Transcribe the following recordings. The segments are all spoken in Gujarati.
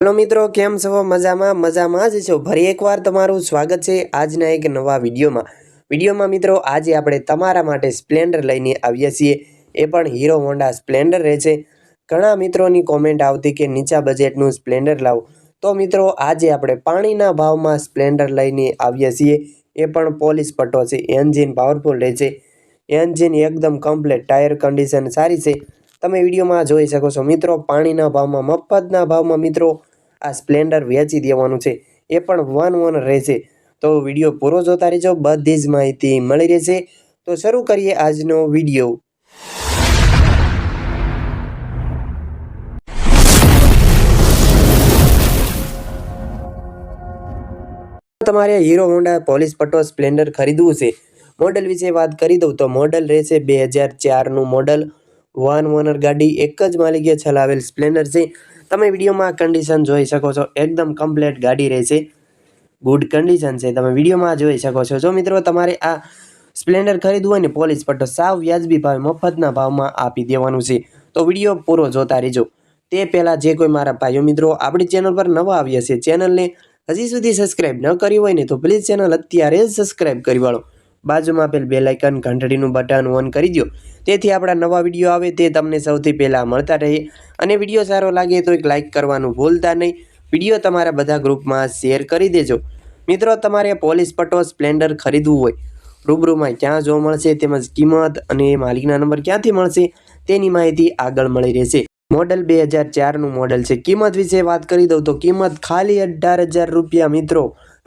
હેલો મિત્રો, કેમ છો? મજામાં મજામાં જ છો? ફરી એકવાર તમારું સ્વાગત છે આજના એક નવા વિડીયોમાં. વિડીયોમાં મિત્રો, આજે આપણે તમારા માટે સ્પ્લેન્ડર લઈને આવ્યા છીએ. એ પણ હીરો હોન્ડા સ્પ્લેન્ડર રહે છે. ઘણા મિત્રોની કોમેન્ટ આવતી કે નીચા બજેટનું સ્પ્લેન્ડર લાવો. તો મિત્રો, આજે આપણે પાણીના ભાવમાં સ્પ્લેન્ડર લઈને આવ્યા છીએ. એ પણ પોલીસ પટ્ટો છે. એન્જિન પાવરફુલ રહે છે. એન્જિન એકદમ કમ્પ્લેટ, ટાયર કન્ડિશન સારી છે. તમે વિડીયોમાં જોઈ શકો છો મિત્રો, પાણીના ભાવમાં, મફતના ભાવમાં મિત્રો આ સ્પ્લેન્ડર વેચી દેવાનું છે. એ પણ વન વન રહેશે. તો વીડિયો પૂરો જોતા રહેજો. બધી જ માહિતી મળી રહેશે. તો શરૂ કરીએ આજનો વીડિયો. તમારે હીરો હોન્ડા પોલીસ પટ્ટો સ્પ્લેન્ડર ખરીદવું છે. મોડલ વિશે વાત કરી દઉં તો મોડલ રહેશે બે હજાર ચારનું મોડલ. વન ઓનર ગાડી એક જ માલિકે ચલાવેલ સ્પ્લેન્ડર છે. તમે વિડીયોમાં કન્ડિશન જોઈ શકો છો. એકદમ કમ્પ્લેટ ગાડી રહેશે. ગુડ કન્ડિશન છે. તમે વિડીયોમાં જોઈ શકો છો. જો મિત્રો તમારે આ સ્પ્લેન્ડર ખરીદવું હોય ને પોલીસ પટ્ટો સાવ વ્યાજબી ભાવે, મફતના ભાવમાં આપી દેવાનું છે. તો વીડિયો પૂરો જોતા રહેજો. તે પહેલાં જે કોઈ મારા ભાઈઓ મિત્રો આપણી ચેનલ પર નવા આવ્યા છે ચેનલને હજી સુધી સબસ્ક્રાઇબ ન કરી હોય ને, તો પ્લીઝ ચેનલ અત્યારે જ સબસ્ક્રાઇબ કરી વાળો. બાજુમાં આપેલ બે લાઇકન ઘંટડીનું બટન ઓન કરી દો તેથી આપણા નવા વીડિયો આવે તે તમને સૌથી પહેલાં મળતા રહે. અને વીડિયો સારો લાગે તો એક લાઇક કરવાનું ભૂલતા નહીં. વીડિયો તમારા બધા ગ્રુપમાં શેર કરી દેજો. મિત્રો, તમારે પોલીસ પટો સ્પ્લેન્ડર ખરીદવું હોય. રૂબરૂમાં ક્યાં જોવા મળશે તેમજ કિંમત અને માલિકના નંબર ક્યાંથી મળશે તેની માહિતી આગળ મળી રહેશે. મોડલ બે હજાર ચારનું મોડલ છે. કિંમત વિશે વાત કરી દઉં તો કિંમત ખાલી અઢાર હજાર રૂપિયા મિત્રો.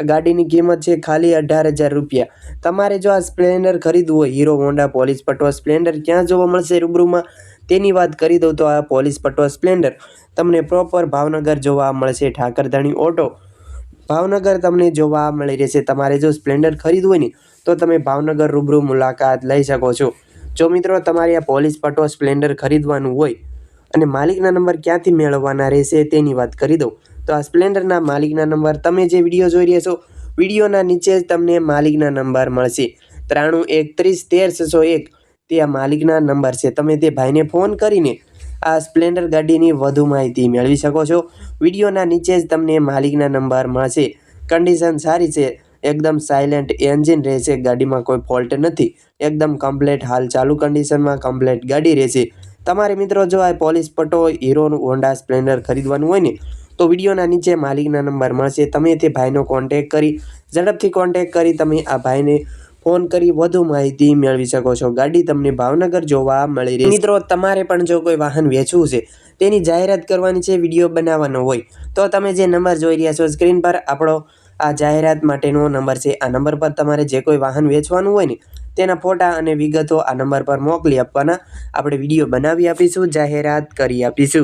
ગાડીની કિંમત છે ખાલી અઢાર હજાર રૂપિયા. તમારે જો આ સ્પ્લેન્ડર ખરીદવું હોય, હીરો, હોન્ડા, પોલીસ પટવા સ્પ્લેન્ડર ક્યાં જોવા મળશે રૂબરૂમાં? તેની વાત કરી દઉં તો આ પોલીસ પટવા સ્પ્લેન્ડર તમને પ્રોપર ભાવનગર જોવા મળશે, ઠાકરધાણી ઓટો. ભાવનગર તમને જોવા મળી રહેશે. તમારે જો સ્પ્લેન્ડર ખરીદવું હોય ને, તો તમે ભાવનગર રૂબરૂ મુલાકાત લઈ શકો છો. જો મિત્રો તમારે આ પોલીસ પટો સ્પ્લેન્ડર ખરીદવાનું હોય અને માલિકના નંબર ક્યાંથી મેળવવાના રહેશે તેની વાત કરી દઉં. તો આ સ્પ્લેન્ડરના માલિકના નંબર તમે જે વીડિયો જોઈ રહ્યા છો, વિડીયોના નીચે જ તમને માલિકના નંબર મળશે. ત્રાણું એકત્રીસ તેર છસો એક. તે આ માલિકના નંબર છે. તમે તે ભાઈને ફોન કરીને આ સ્પ્લેન્ડર ગાડીની વધુ માહિતી મેળવી શકો છો. વિડીયોના નીચે જ તમને માલિકના નંબર મળશે. કન્ડિશન સારી છે. એકદમ સાયલેન્ટ એન્જિન રહેશે. ગાડીમાં કોઈ ફોલ્ટ નથી. એકદમ કમ્પ્લેટ હાલ ચાલુ કન્ડિશનમાં કમ્પ્લેટ ગાડી રહેશે. તમારે મિત્રો જો આ પોલીસ પટો હીરોનું હોન્ડા સ્પ્લેન્ડર ખરીદવાનું હોય ને, તો વિડીયોના નીચે માલિકના નંબર મળશે. તમે તે ભાઈનો કોન્ટેક કરી, ઝડપથી કોન્ટેક કરી તમે આ ભાઈને ફોન કરી વધુ માહિતી મેળવી શકો છો. ગાડી તમને ભાવનગર જોવા મળી રહી મિત્રો, તમારે પણ જો કોઈ વાહન વેચવું છે, તેની જાહેરાત કરવાની છે, વીડિયો બનાવવાનો હોય, તો તમે જે નંબર જોઈ રહ્યા છો સ્ક્રીન પર, આપણો આ જાહેરાત માટેનો નંબર છે. આ નંબર પર તમારે જે કોઈ વાહન વેચવાનું હોય ને તેના ફોટા અને વિગતો આ નંબર પર મોકલી આપવાના. આપણે વીડિયો બનાવી આપીશું, જાહેરાત કરી આપીશું.